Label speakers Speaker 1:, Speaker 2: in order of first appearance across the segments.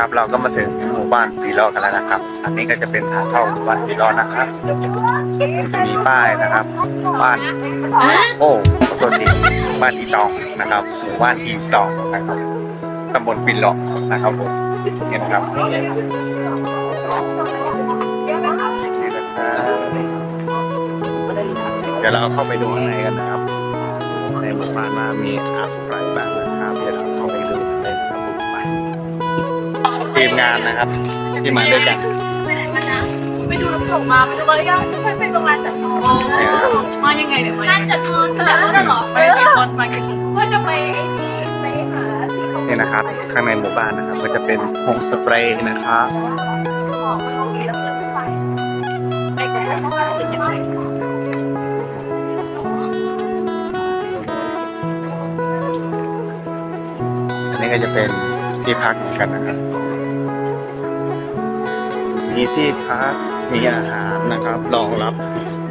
Speaker 1: เคครับ เราก็มาถึงหมู่บ้านปีลอกันแล้วนะครับ อันนี้ก็จะเป็นทางเข้าหมู่บ้านปีลอนะครับจะมีป้ายนะครับ บ้านโอ้ขอโทษทีบ้านอีตองนะครับ หมู่บ้านอีตองนะครับตำบลปีลอนะครับผมนี่นะครับนี่นะครับเดี๋ยวเราเข้าไปดูข้างในกันนะครับ ในหมู่บ้านว่ามีอะไรบ้างนะครับ เดี๋ยวเราเข้าไป ทีมงานนะครับ ที่มาด้วยกัน
Speaker 2: ไปดูน้ำตกมาไปดูมาแล้วยังไม่ไปประมาณจัดทองมายังไงเนี่ยมา
Speaker 3: น่าจะนอนแต่ว่าหรอ
Speaker 2: ไปกี่คนมากี่คนว่าจะไปไปหาเนี่
Speaker 1: นะครับ ข้างในหมู่บ้านนะครับ ก็จะเป็นโฮมสเปรย์นะครับ
Speaker 2: บอกว่าเรามีแล้วเดินไปไปกันแล้วก็เป็นยังไง
Speaker 1: อันนี้ก็จะเป็นที่พักเหมือนกันนะครับ มีที่พัก มีอาหารนะครับ รองรับ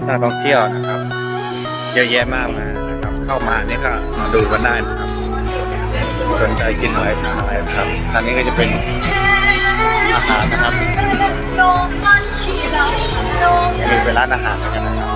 Speaker 1: นักท่องเที่ยวนะครับ เยอะแยะมากมายนะครับ เข้ามาเนี่ยก็มาดูกันได้นะครับสนใจกินอะไรทานอะไรนะครับอันนี้ก็จะเป็นอาหารนะครับ
Speaker 3: นี่เป็
Speaker 1: นร้านอาหารกันนะครับ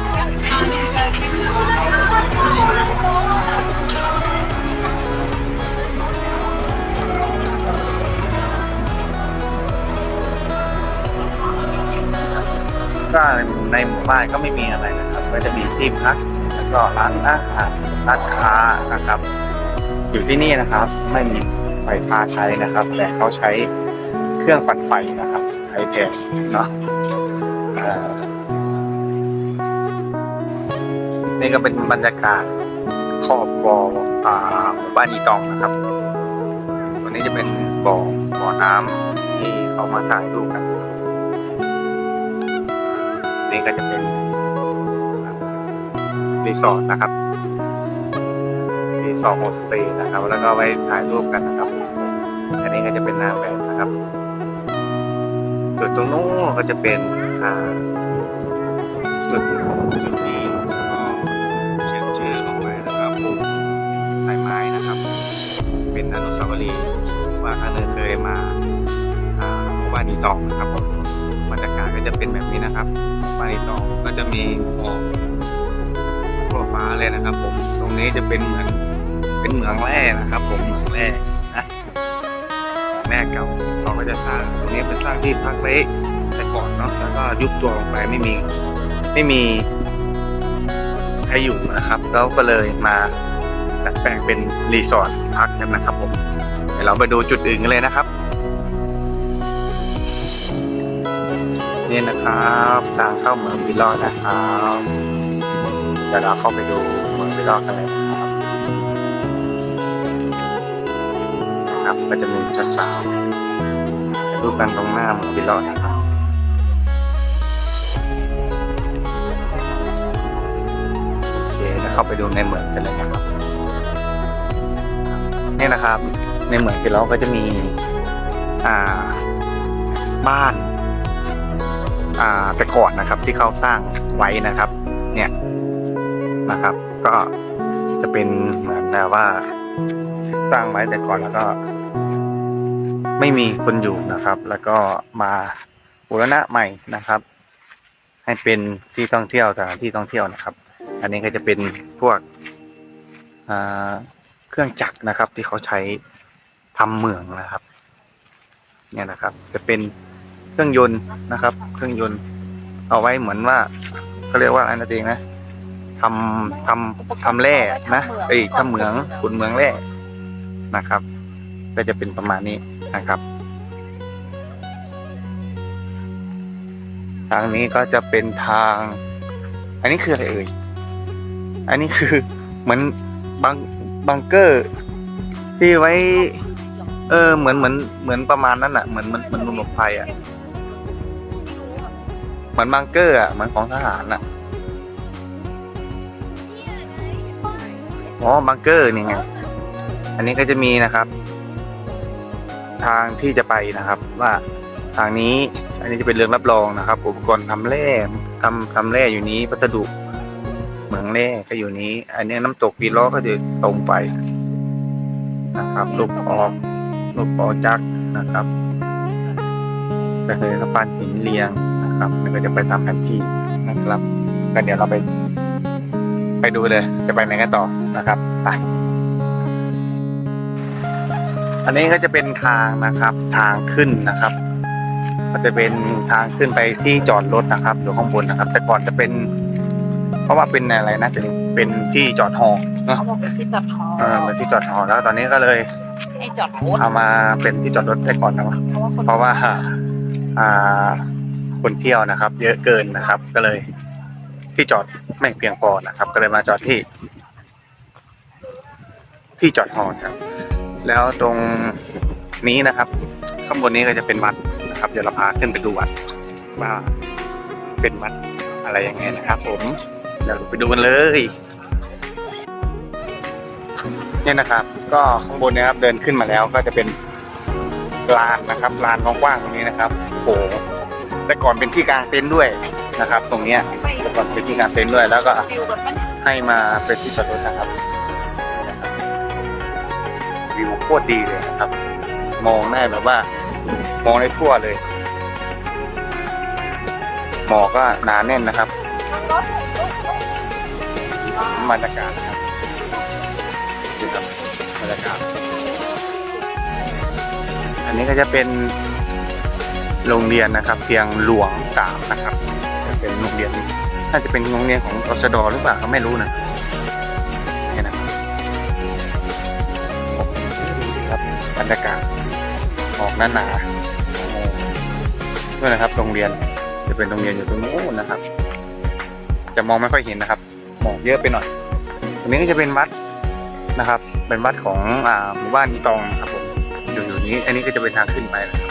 Speaker 1: ก็ในหมู่บ้านก็ไม่มีอะไรนะครับ ก็จะมีที่พักแล้วก็ร้านอาหารร้านค้านะครับ อยู่ที่นี่นะครับ ไม่มีไฟฟ้าใช้นะครับ แต่เขาใช้เครื่องปั่นไฟนะครับ ใช้แทนเนาะนี่ก็เป็นบรรยากาศขอบบ่อหมู่บ้านอีตองนะครับ วันนี้จะเป็นบ่อบ่อน้ำที่เขามาถ่ายรูปกัน นี่ก็จะเป็นรีสอร์ทนะครับรีสอร์ทโฮสเตย์นะครับ แล้วก็ไว้ถ่ายรูปกันนะครับ อันนี้ก็จะเป็นนางแบบนะครับจุดตรงนู้นก็จะเป็นอ่าจุดจุดที่ก็เขียนชื่อลงไปนะครับปลูกต้นไม้นะครับ เป็นอนุสาวรีย์ว่าครั้งหนึ่งเคยมาหมู่บ้านอีตอนะครับผม บรรยากาศก็จะเป็นแบบนี้นะครับบ้านอีตองก็จะมีหมอกทั่วฟ้าเลยนะครับ ผม ตรงนี้จะเป็นเหมือนเป็นเหมืองแร่นะครับ ผมเหมืองแร่นะแร่เก่าเขาก็จะสร้างตรงนี้เป็นสร้างที่พักไว้แต่ก่อนเนาะแล้วก็ยุบตัวลงไปไม่มี ไม่มีใครอยู่นะครับแล้วก็เลยมาดัดแปลงเป็นรีสอร์ทพักกันนะครับ ผมเดี๋ยวเราไปดูจุดอื่นกันเลยนะครับ นี่นะครับ ทางเข้าเมืองบิลอดนะครับเดี๋ยวเราเข้าไปดูเมืองบิลอดกันเลยนะครับครับก็จะมีสาวๆถ่ายรูปกันตรงหน้าเมืองบิลอดนะครับโอเคแล้วเข้าไปดูในเมืองกันเลยนะครับนี่นะครับ ในเมืองบิลอดก็จะมีอ่าบ้าน อ่าแต่ก่อนนะครับที่เขาสร้างไว้นะครับ เนี่ยนะครับ ก็จะเป็นเหมือนแบบว่าสร้างไว้แต่ก่อนแล้วก็ ไม่มีคนอยู่นะครับ แล้วก็มาบูรณะใหม่นะครับ ให้เป็นที่ท่องเที่ยวสถานที่ท่องเที่ยวนะครับ อันนี้ก็จะเป็นพวกเครื่องจักรนะครับ ที่เขาใช้ทำเหมืองนะครับ เนี่ยนะครับ จะเป็น เครื่องยนต์นะครับ เครื่องยนต์ เอาไว้เหมือนว่าเขาเรียกว่าอะไรนะเองนะทำทำทำแร่นะไอ้ยทำเหมืองขุดเหมืองแร่นะครับ ก็จะเป็นประมาณนี้นะครับ ทางนี้ก็จะเป็นทาง อันนี้คืออะไรเอ่ยอันนี้คือเหมือนบังบังเกอร์ที่ไว้ เออเหมือนเหมือนเหมือนประมาณนั้นอะเหมือนเหมือนเหมือนหลบภัยอะ เหมือนบังเกอร์อะเหมือนของทหารอะอ๋อบังเกอร์นี่ไงอันนี้ก็จะมีนะครับ ทางที่จะไปนะครับ ว่าทางนี้ อันนี้จะเป็นเรื่องรับรองนะครับ อุปกรณ์ทำแร่ทำทำแร่อยู่นี้วัสดุเหมืองแร่ก็อยู่นี้ อันนี้น้ำตกวีล้อก็จะตรงไปนะครับลูกออกลูกออกจักรนะครับก็คือสะพานหินเรียง นะครับมันก็จะไปตามแผนที่นะครับก็เดี๋ยวเราไป ไปดูเลย จะไปไหนกันต่อนะครับไปอันนี้ก็จะเป็นทางนะครับทางขึ้นนะครับ ก็จะเป็นทางขึ้นไปที่จอดรถนะครับอยู่ข้างบนนะครับ แต่ก่อนจะเป็น เพราะว่าเป็นอะไรนะเป็นเป็นที่จอดหอเนอะ
Speaker 2: เขาบอกเป็นที่จอดฮอ
Speaker 1: เออเป็นที่จอดหอแล้วตอนนี้ก็เลย
Speaker 2: ให้จอดรถ
Speaker 1: เอามาเป็นที่จอดรถไปก่อนนะ
Speaker 2: เพราะว่าคน
Speaker 1: เพราะว่าอ่า คนเที่ยวนะครับ เยอะเกินนะครับ ก็เลยที่จอดไม่เพียงพอนะครับ ก็เลยมาจอดที่ ที่จอดหอครับ แล้วตรงนี้นะครับ ข้างบนนี้ก็จะเป็นวัดนะครับ เดี๋ยวเราพาขึ้นไปดูวัดว่าเป็นวัดอะไรยังไงนะครับ ผมเดี๋ยวเราไปดูกันเลยเนี่ยนะครับ ก็ข้างบนนะครับเดินขึ้นมาแล้วก็จะเป็นลานนะครับลานกว้างๆตรงนี้นะครับโอ้โห แต่ก่อนเป็นที่กลางเต็นท์ด้วยนะครับ ตรงเนี้ยแต่ก่อนเป็นที่กลางเต็นท์ด้วย แล้วก็ให้มาเป็นที่จอดรถนะครับวิวโคตรดีเลยนะครับ มองได้แบบว่า มองได้ทั่วเลยหมอกก็หนาแน่นนะครับบรรยากาศนะครับดูครับบรรยากาศ อันนี้ก็จะเป็น โรงเรียนนะครับ เพียงหลวงสามนะครับจะเป็นโรงเรียนน่าจะเป็นโรงเรียนของตชดหรือเปล่าก็ไม่รู้นะเนี่นะครับครับบรรยากาศออกหน้าหนาด้วยนะครับ โรงเรียนจะเป็นโรงเรียนอยู่ตรงนู้นนะครับ จะมองไม่ค่อยเห็นนะครับหมอกเยอะไปหน่อยอันนี้ก็จะเป็นวัดนะครับ เป็นวัดของอ่าหมู่บ้านอีตองครับผมอยู่อยู่นี้ อันนี้ก็จะเป็นทางขึ้นไปนะ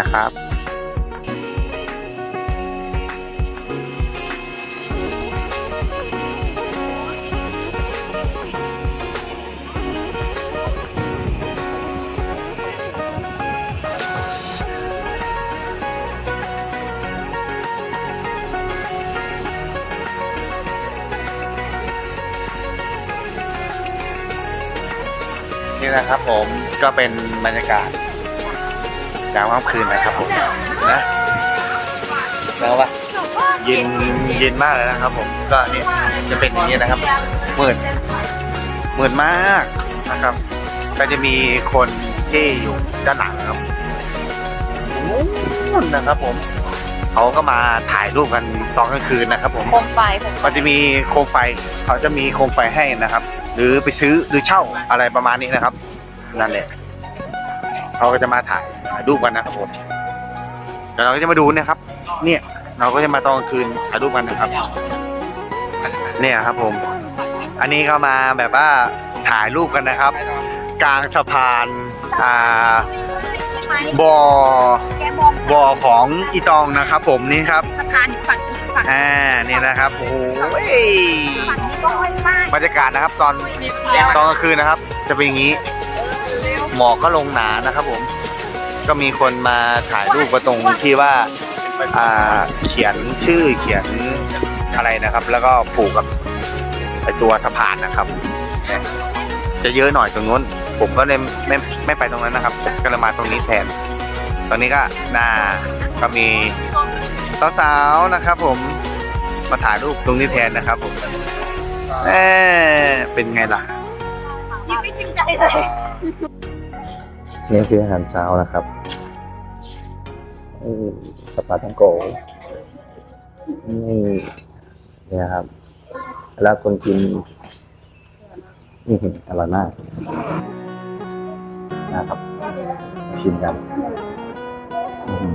Speaker 1: นะครับนี่นะครับผมก็เป็นบรรยากาศามค่ำคืนนะครับผมนะแล้วว่าเย็นเย็นมากเลยนะครับ ผม ก็นี่จะเป็นอย่างนี้นะครับมืดมืดมากนะครับ ก็จะมีคนที่อยู่ด้านหลังนะครับนู้นนะครับ ผมเขาก็มาถ่ายรูปกันตอนกลางคืนนะครับ ผม
Speaker 2: โคมไฟผม
Speaker 1: มันจะมีโคมไฟ เขาจะมีโคมไฟให้นะครับ หรือไปซื้อหรือเช่าอะไรประมาณนี้นะครับ นั่นแหละ เขาก็จะมาถ่ายถ่ายรูปกันนะครับผมแล้วเราก็จะมาดูเนะครับ เนี่ย เราก็จะมาตอนกลางคืนถ่ายรูปกันนะครับ เนี่ยครับผม อันนี้ก็มาแบบว่าถ่ายรูปกันนะครับ กลางสะพานอ่า
Speaker 3: ใช่ไหม
Speaker 1: บ่อ
Speaker 3: แกมอง
Speaker 1: บ่อของอีตองนะครับ ผมนี่ครับ
Speaker 3: สะพานอยู่ฝั่งนี้ฝั่ง
Speaker 1: อ่านี่นะครับโอ้โห
Speaker 3: ฝั่งนี้ก็ค่อยมาก
Speaker 1: บรรยากาศนะครับ ตอน
Speaker 2: แล้ว
Speaker 1: ตอนกลางคืนนะครับ จะเป็นอย่างนี้ หมอกก็ลงหนานะครับผม ก็มีคนมาถ่ายรูปกระตรงที่ว่าอ่าเขียนชื่อเขียนอะไรนะครับ แล้วก็ผูกกับไอตัวสะพานนะครับ จะเยอะหน่อยตรงนู้น ผมก็เลยไม่ไม่ไปตรงนั้นนะครับ ก็เลยมาตรงนี้แทน ตอนนี้ก็น่าก็มีสาวๆนะครับ ผมมาถ่ายรูปตรงนี้แทนนะครับผมเออเป็นไงล่ะ
Speaker 3: ยิ้มไม่ยิ้มใจเลย
Speaker 1: นี่คืออาหารเช้านะครับสปาทังโกนี่เนี่ยครับ แล้วคนกินอืออร่อยมากนะครับ ชิมกันอื้อหือ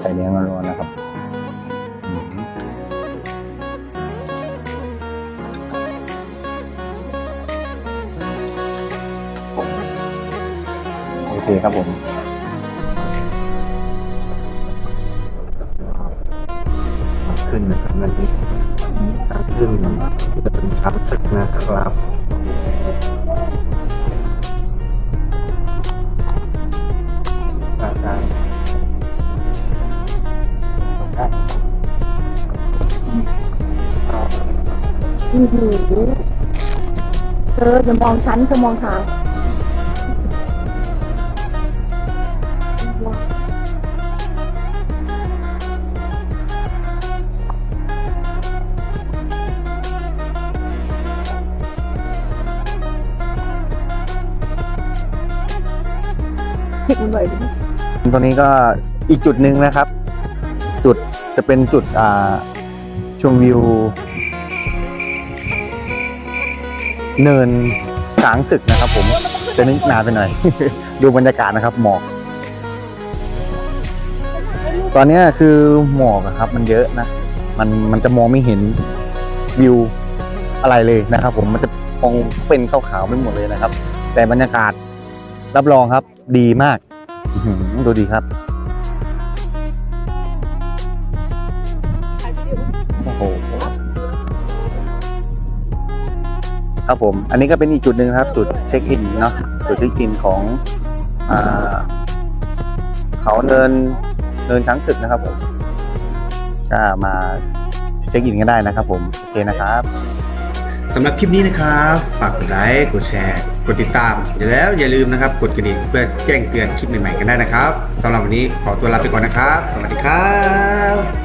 Speaker 1: ไข่เนื้อร้อนๆนะครับ เคครับผม ขึ้นนะครับนั่นนี่ทาขึ้นจะเป็นชั้นศึกนะครับอาจารย์
Speaker 4: อือหือเธอจะมองฉันเธอมองทาง
Speaker 1: ตรงนี้ก็อีกจุดหนึ่งนะครับ จุดจะเป็นจุดอ่าชมวิว เนินสางศึกนะครับ ผมจะนึกนานไปหน่อย ดูบรรยากาศนะครับหมอก ตอนนี้คือหมอกครับ มันเยอะนะมันมันจะมองไม่เห็นวิวอะไรเลยนะครับ ผมมันจะมองเป็นขาวๆไม่หมดเลยนะครับ แต่บรรยากาศรับรองครับ ดีมากดูดีครับ โอ้โห ครับผม อันนี้ก็เป็นอีกจุดหนึ่งครับ จุดเช็คอินเนาะ จุดเช็คอินของอ่าเขาเนินเนินช้างศึกนะครับผมก็มาเช็คอินกันได้นะครับผม โอเคนะครับ
Speaker 4: สำหรับคลิปนี้นะครับ ฝากกดไลค์ กดแชร์ กดติดตามอย่าแล้วอย่าลืมนะครับ กดกระดิ่งเพื่อแจ้งเตือนคลิปใหม่ๆกันได้นะครับสำหรับวันนี้ขอตัวลาไปก่อนนะครับ สวัสดีครับ